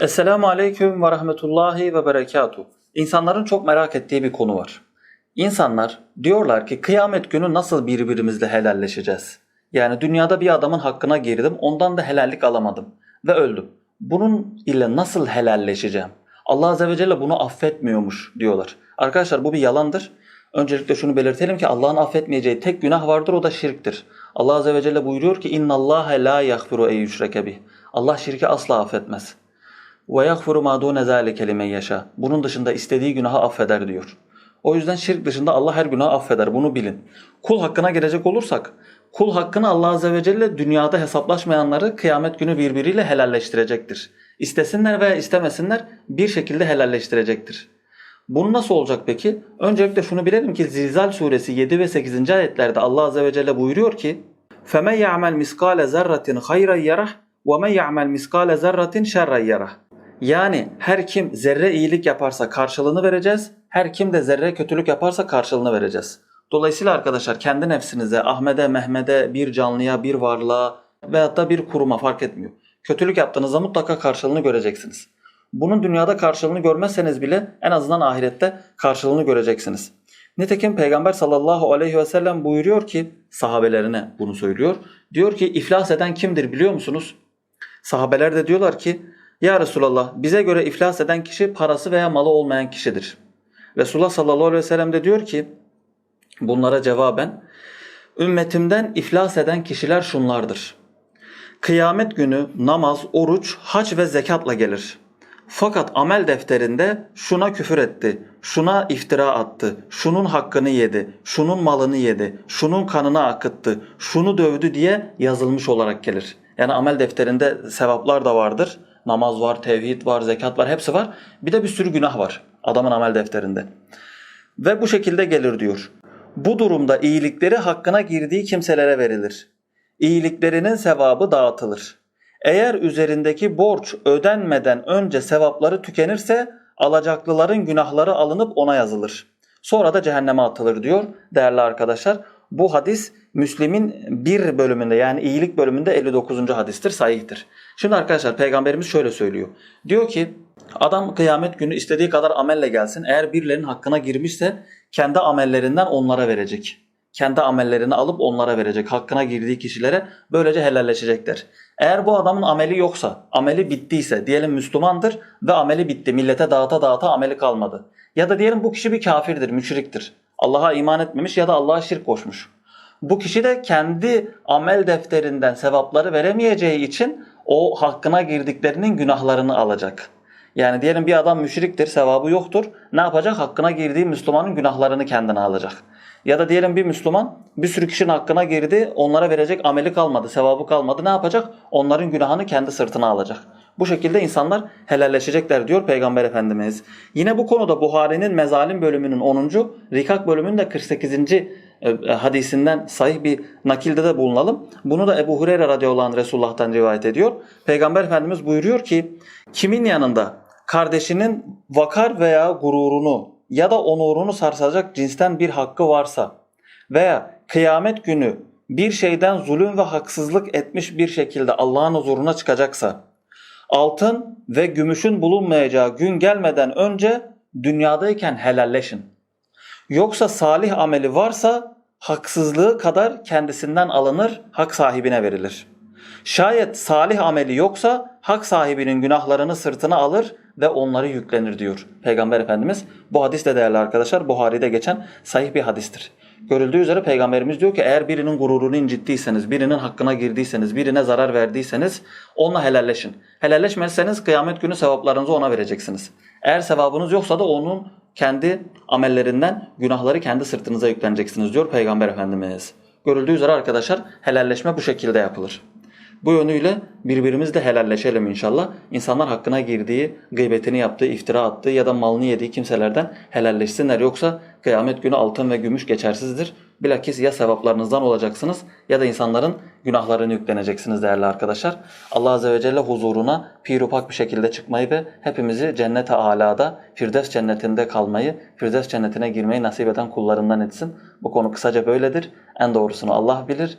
Esselamu Aleyküm ve Rahmetullahi ve Berekatuhu. İnsanların çok merak ettiği bir konu var. İnsanlar diyorlar ki kıyamet günü nasıl birbirimizle helalleşeceğiz? Yani dünyada bir adamın hakkına girdim, ondan da helallik alamadım ve öldüm. Bunun ile nasıl helalleşeceğim? Allah Azze ve Celle bunu affetmiyormuş diyorlar. Arkadaşlar bu bir yalandır. Öncelikle şunu belirtelim ki Allah'ın affetmeyeceği tek günah vardır o da şirktir. Allah Azze ve Celle buyuruyor ki Allah la yaghfiru ey yüşreke bih. Allah şirki asla affetmez Ve yaghfiru ma dune zalike limen yasha. Bunun dışında istediği günahı affeder diyor. O yüzden şirk dışında Allah her günahı affeder. Bunu bilin. Kul hakkına gelecek olursak, kul hakkını Allah Azze ve Celle dünyada hesaplaşmayanları kıyamet günü birbiriyle helalleştirecektir. İstesinler veya istemesinler bir şekilde helalleştirecektir. Bunu nasıl olacak peki? Öncelikle şunu bilelim ki Zilzal suresi 7 ve 8. ayetlerde Allah Azze ve Celle buyuruyor ki فَمَنْ يَعْمَلْ مِسْقَالَ زَرَّةٍ خَيْرًا يَرَهُ وَمَنْ يَعْمَلْ مِسْقَالَ زَرَّةٍ شَرًّا يَرَهُ yani her kim zerre iyilik yaparsa karşılığını vereceğiz, her kim de zerre kötülük yaparsa karşılığını vereceğiz. Dolayısıyla arkadaşlar kendi nefsinize, Ahmet'e, Mehmet'e, bir canlıya, bir varlığa veyahut da bir kuruma fark etmiyor. Kötülük yaptığınızda mutlaka karşılığını göreceksiniz. Bunun dünyada karşılığını görmezseniz bile en azından ahirette karşılığını göreceksiniz. Nitekim Peygamber sallallahu aleyhi ve sellem buyuruyor ki sahabelerine bunu söylüyor. Diyor ki iflas eden kimdir biliyor musunuz? Sahabeler de diyorlar ki ya Resulallah bize göre iflas eden kişi parası veya malı olmayan kişidir. Resulullah sallallahu aleyhi ve sellem de diyor ki bunlara cevaben ümmetimden iflas eden kişiler şunlardır. Kıyamet günü namaz, oruç, hac ve zekatla gelir. Fakat amel defterinde şuna küfür etti, şuna iftira attı, şunun hakkını yedi, şunun malını yedi, şunun kanını akıttı, şunu dövdü diye yazılmış olarak gelir. Yani amel defterinde sevaplar da vardır. Namaz var, tevhid var, zekat var, hepsi var. Bir de bir sürü günah var adamın amel defterinde. Ve bu şekilde gelir diyor. Bu durumda iyilikleri hakkına girdiği kimselere verilir. İyiliklerinin sevabı dağıtılır. Eğer üzerindeki borç ödenmeden önce sevapları tükenirse alacaklıların günahları alınıp ona yazılır. Sonra da cehenneme atılır diyor değerli arkadaşlar. Bu hadis Müslim'in bir bölümünde yani iyilik bölümünde 59. hadistir, sahihtir. Şimdi arkadaşlar peygamberimiz şöyle söylüyor. Diyor ki adam kıyamet günü istediği kadar amelle gelsin. Eğer birilerinin hakkına girmişse kendi amellerinden onlara verecek. Kendi amellerini alıp onlara verecek. Hakkına girdiği kişilere böylece helalleşecekler. Eğer bu adamın ameli yoksa, ameli bittiyse, diyelim Müslümandır ve ameli bitti. Millete dağıta dağıta ameli kalmadı. Ya da diyelim bu kişi bir kafirdir, müşriktir. Allah'a iman etmemiş ya da Allah'a şirk koşmuş. Bu kişi de kendi amel defterinden sevapları veremeyeceği için o hakkına girdiklerinin günahlarını alacak. Yani diyelim bir adam müşriktir, sevabı yoktur. Ne yapacak? Hakkına girdiği Müslümanın günahlarını kendine alacak. Ya da diyelim bir Müslüman bir sürü kişinin hakkına girdi, onlara verecek ameli kalmadı, sevabı kalmadı. Ne yapacak? Onların günahını kendi sırtına alacak. Bu şekilde insanlar helalleşecekler diyor Peygamber Efendimiz. Yine bu konuda Buhari'nin Mezalim bölümünün 10. Rikak bölümünün de 48. e, hadisinden sahih bir nakilde de bulunalım. Bunu da Ebu Hureyre radıyallahu anh Resulullah'tan rivayet ediyor. Peygamber Efendimiz buyuruyor ki kimin yanında kardeşinin vakar veya gururunu ya da onurunu sarsacak cinsten bir hakkı varsa veya kıyamet günü bir şeyden zulüm ve haksızlık etmiş bir şekilde Allah'ın huzuruna çıkacaksa altın ve gümüşün bulunmayacağı gün gelmeden önce dünyadayken helalleşin. Yoksa salih ameli varsa haksızlığı kadar kendisinden alınır, hak sahibine verilir. Şayet salih ameli yoksa hak sahibinin günahlarını sırtına alır ve onları yüklenir diyor Peygamber Efendimiz. Bu hadis de değerli arkadaşlar Buhari'de geçen sahih bir hadistir. Görüldüğü üzere Peygamberimiz diyor ki eğer birinin gururunu incittiyseniz, birinin hakkına girdiyseniz, birine zarar verdiyseniz onunla helalleşin. Helalleşmezseniz kıyamet günü sevaplarınızı ona vereceksiniz. Eğer sevabınız yoksa da onun kendi amellerinden günahları kendi sırtınıza yükleneceksiniz diyor Peygamber Efendimiz. Görüldüğü üzere arkadaşlar helalleşme bu şekilde yapılır. Bu yönüyle birbirimizle helalleşelim inşallah. İnsanlar hakkına girdiği, gıybetini yaptığı, iftira attığı ya da malını yediği kimselerden helalleşsinler. Yoksa kıyamet günü altın ve gümüş geçersizdir. Bilakis ya sevaplarınızdan olacaksınız ya da insanların günahlarını yükleneceksiniz değerli arkadaşlar. Allah Azze ve Celle huzuruna pirupak bir şekilde çıkmayı ve hepimizi cennet-i alada, Firdevs cennetinde kalmayı, Firdevs cennetine girmeyi nasip eden kullarından etsin. Bu konu kısaca böyledir. En doğrusunu Allah bilir.